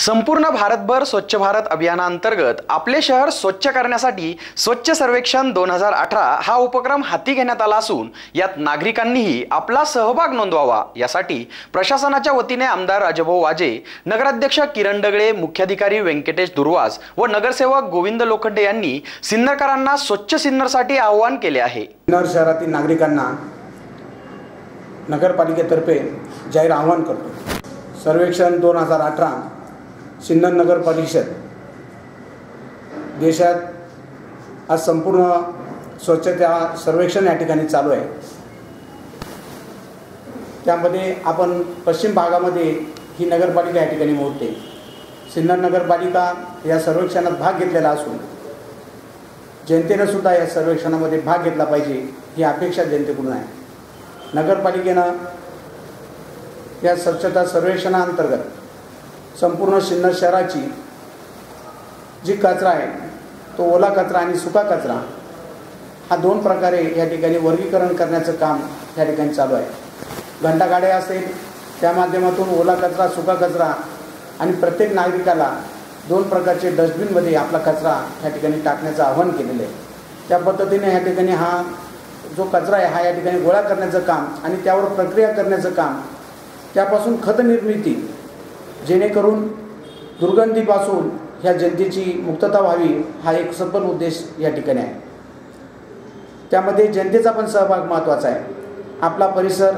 संपूर्ण भारतभर स्वच्छ भारत अभियानांतर्गत आपले शहर स्वच्छ करण्यासाठी स्वच्छ सर्वेक्षण दोन हजार अठरा हा उपक्रम हाती घेण्यात आला असून यात नागरिकांनीही आपला सहभाग नोंदवावा. यासाठी प्रशासनाच्या वतीने आमदार राजभाऊ वाजे नगराध्यक्ष किरण डगळे मुख्याधिकारी व्यंकटेश दुर्वास व नगरसेवक गोविंद लोखंडे यांनी सिन्नरकरांना स्वच्छ सिन्नरसाठी आवाहन केले आहे. सिन्नर शहरातील नागरिकांना नगरपालिकेतर्फे जाहीर आवाहन करतो. सर्वेक्षण दोन हजार अठरा सिन्नर नगर परिषद देशात आज संपूर्ण स्वच्छता सर्वेक्षण या ठिकाणी चालू आहे. त्यामध्ये आपण पश्चिम भागामध्ये ही नगरपालिका या ठिकाणी मोडते. सिन्नर नगरपालिका या सर्वेक्षणात भाग घेतलेला असून जनतेनं सुद्धा या सर्वेक्षणामध्ये भाग घेतला पाहिजे ही अपेक्षा जनतेकडून आहे. नगरपालिकेनं या स्वच्छता सर्वेक्षणाअंतर्गत संपूर्ण सिन्नर शहराची जी कचरा आहे तो ओला कचरा आणि सुका कचरा हा दोन प्रकारे या ठिकाणी वर्गीकरण करण्याचं काम या ठिकाणी चालू आहे. घंटागाड्या असेल त्या माध्यमातून ओला कचरा सुका कचरा आणि प्रत्येक नागरिकाला दोन प्रकारचे डस्टबिनमध्ये आपला कचरा या ठिकाणी टाकण्याचं आव्हान केलेलं आहे. त्या पद्धतीने ह्या ठिकाणी हा जो कचरा आहे हा या ठिकाणी गोळा करण्याचं काम आणि त्यावर प्रक्रिया करण्याचं काम त्यापासून खत निर्मिती जेणेकरून दुर्गंधीपासून ह्या जनतेची मुक्तता व्हावी हा एक सफल उद्देश या ठिकाणी आहे. त्यामध्ये जनतेचा पण सहभाग महत्त्वाचा आहे. आपला परिसर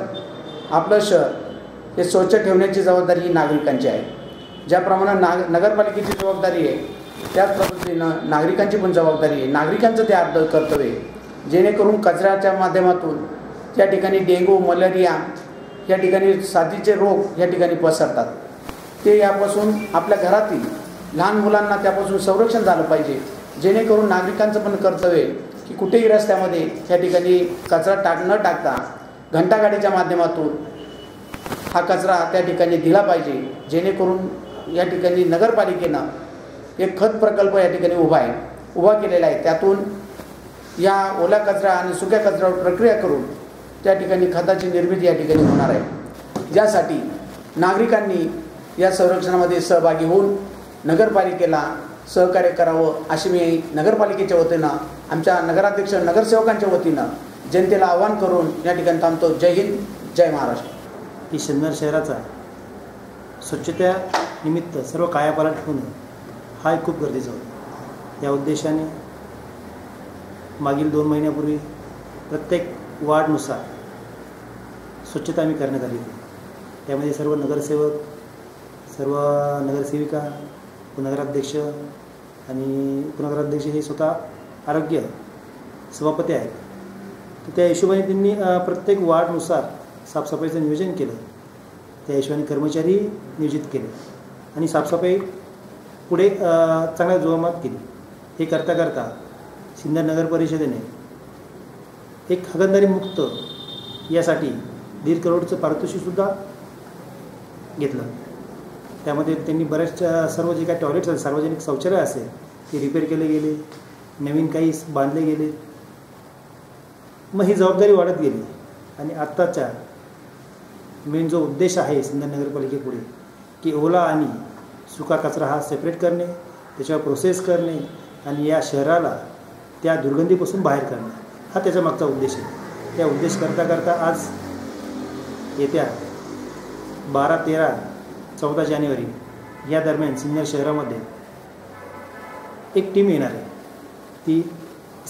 आपलं शहर हे स्वच्छ ठेवण्याची जबाबदारी ही नागरिकांची आहे. ज्याप्रमाणे नाग नगरपालिकेची जबाबदारी आहे त्याच पद्धतीनं नागरिकांची पण जबाबदारी आहे. नागरिकांचं ते अर्ध कर्तव्य आहे. जेणेकरून कचऱ्याच्या माध्यमातून त्या ठिकाणी डेंगू मलेरिया या ठिकाणी साथीचे रोग या ठिकाणी पसरतात. ते यापासून आपल्या घरातील लहान मुलांना त्यापासून संरक्षण झालं पाहिजे. जेणेकरून नागरिकांचं पण कर्तव्य आहे की कुठेही रस्त्यामध्ये त्या ठिकाणी कचरा टाक न टाकता घंटागाडीच्या माध्यमातून हा कचरा त्या ठिकाणी दिला पाहिजे. जेणेकरून या ठिकाणी नगरपालिकेनं एक खत प्रकल्प या ठिकाणी उभा आहे उभा केलेला आहे. त्यातून या ओला कचरा आणि सुक्या कचऱ्यावर प्रक्रिया करून त्या ठिकाणी खताची निर्मिती या ठिकाणी होणार आहे. ज्यासाठी नागरिकांनी या संरक्षणामध्ये सहभागी होऊन नगरपालिकेला सहकार्य करावं अशी मी नगरपालिकेच्या वतीनं आमच्या नगराध्यक्ष नगरसेवकांच्या वतीनं जनतेला आवाहन करून या ठिकाणी थांबतो. जय हिंद जय महाराष्ट्र. की सिन्नर शहराचा स्वच्छता निमित्त सर्व कायापालट होणं हा एक खूप गरजेचा होता. या उद्देशाने मागील दोन महिन्यापूर्वी प्रत्येक वार्डनुसार स्वच्छता आम्ही करण्यात आली होती. त्यामध्ये सर्व नगरसेवक सर्व नगरसेविका उपनगराध्यक्ष आणि उपनगराध्यक्ष हे स्वतः आरोग्य सभापती आहेत. तर त्या हिशोबाने त्यांनी प्रत्येक वार्डनुसार साफसफाईचं नियोजन केलं. त्या हिशोबाने कर्मचारी नियोजित केले आणि साफसफाई पुढे चांगल्या जोमात केली. हे करता करता सिन्नर नगर परिषदेने एक हगणदारी मुक्त यासाठी दीड करोडचं पारितोषिकसुद्धा घेतलं. त्यामध्ये त्यांनी बऱ्याचशा सर्व जे काही टॉयलेट्स आहेत सार्वजनिक शौचालय असेल ते रिपेअर केले गेले नवीन काही बांधले गेले. मग ही जबाबदारी वाढत गेली. आणि आत्ताच्या मेन जो उद्देश आहे सिंधन नगरपालिकेपुढे की ओला आणि सुका कचरा हा सेपरेट करणे त्याच्यावर प्रोसेस करणे आणि या शहराला त्या दुर्गंधीपासून बाहेर करणे हा त्याच्या मागचा उद्देश आहे. त्या उद्देश करता करता आज येत्या बारा तेरा चौदा जानेवारी या दरम्यान सिन्नर शहरामध्ये एक टीम येणार आहे. ती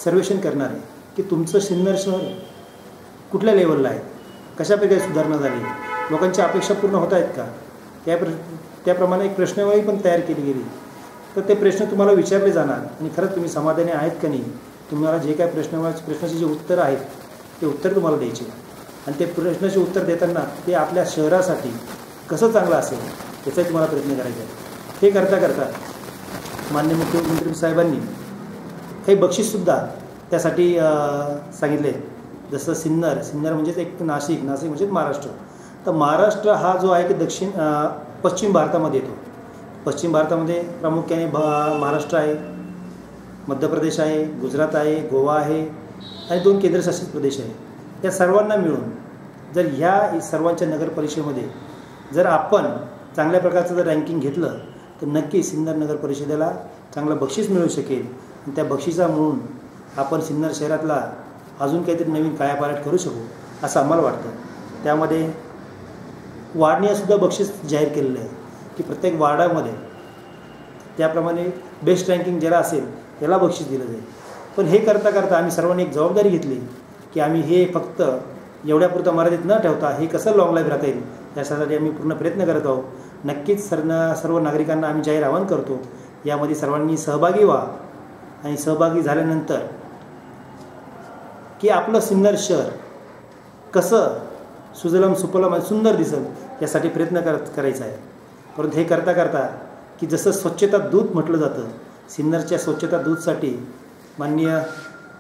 सर्वेक्षण करणार आहे की तुमचं सिन्नर शहर कुठल्या लेवलला आहे? कशाप्रकारे सुधारणा झाली? लोकांच्या अपेक्षा पूर्ण होत आहेत का? त्या प्र त्याप्रमाणे एक प्रश्नवाही पण तयार केली गेली. तर ते प्रश्न तुम्हाला विचारले जाणार आणि खरंच तुम्ही समाधानी आहेत का नाही? तुम्हाला जे काय प्रश्न प्रश्नाचे जे उत्तर आहेत ते उत्तर तुम्हाला द्यायचे. आणि ते प्रश्नाचे उत्तर देताना ते आपल्या शहरासाठी कसं चांगलं असेल याचाही तुम्हाला प्रयत्न करायचा आहे. हे करता करता मान्य मुख्यमंत्री साहेबांनी काही बक्षीससुद्धा त्यासाठी सांगितले. जसं सिन्नर सिन्नर म्हणजेच एक नाशिक नाशिक म्हणजेच महाराष्ट्र. तर महाराष्ट्र हा जो आहे की दक्षिण पश्चिम भारतामध्ये येतो. पश्चिम भारतामध्ये प्रामुख्याने भ महाराष्ट्र आहे मध्य प्रदेश आहे गुजरात आहे गोवा आहे आणि दोन केंद्रशासित प्रदेश आहे. या सर्वांना मिळून जर ह्या सर्वांच्या नगर परिषदेमध्ये जर आपण चांगल्या प्रकारचं जर रँकिंग घेतलं तर नक्की सिन्नर नगर परिषदेला चांगलं बक्षीस मिळू शकेल. आणि त्या बक्षिसा म्हणून आपण सिन्नर शहरातला अजून काहीतरी नवीन कायापालट करू शकू असं आम्हाला वाटतं. त्यामध्ये वार्डने बक्षीस जाहीर केलेलं आहे की प्रत्येक वार्डामध्ये त्याप्रमाणे बेस्ट रँकिंग ज्याला असेल त्याला बक्षीस दिलं जाईल. पण हे करता करता आम्ही सर्वांनी एक जबाबदारी घेतली की आम्ही हे फक्त एवढ्यापुरतं मर्यादित न ठेवता हे कसं लॉंग लाईफ राहता येईल यासाठी आम्ही पूर्ण प्रयत्न करत आहोत. नक्कीच सर्व सर्व नागरिकांना आम्ही जाहीर आवाहन करतो. यामध्ये सर्वांनी सहभागी व्हा आणि सहभागी झाल्यानंतर की आपलं सिन्नर शहर कसं सुजलम सुफलम आणि सुंदर दिसेल यासाठी प्रयत्न कर करायचा आहे. परंतु हे करता करता की जसं स्वच्छता दूत म्हटलं जातं सिन्नरच्या स्वच्छता दूतसाठी माननीय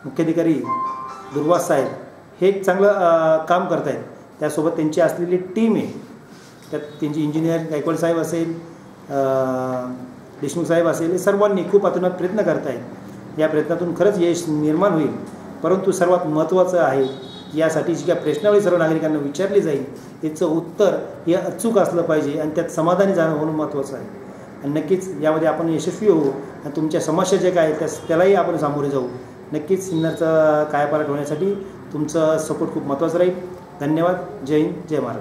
मुख्याधिकारी दुर्वास साहेब हे एक चांगलं काम करत आहेत त्यासोबत त्यांची असलेली टीम आहे. त्यात त्यांची इंजिनियर गायकवाड साहेब असेल विष्णू देशमुख साहेब असेल हे सर्वांनी खूप अतुनात प्रयत्न करत आहेत या प्रयत्नातून खरंच यश निर्माण होईल. परंतु सर्वात महत्त्वाचं आहे यासाठी जी काय प्रश्नावली सर्व नागरिकांना विचारली जाईल याचं उत्तर हे अचूक असलं पाहिजे आणि त्यात समाधानी जाणं होणं महत्त्वाचं आहे. आणि नक्कीच यामध्ये आपण यशस्वी होऊ आणि तुमच्या समस्या जे काय आहेत त्या त्यालाही आपण सामोरे जाऊ. नक्कीच सिन्नरचा कायापालट होण्यासाठी तुमचा सपोर्ट खूप महत्त्वाचा राहील. धन्यवाद. जय हिंद. जय महाराष्ट्र.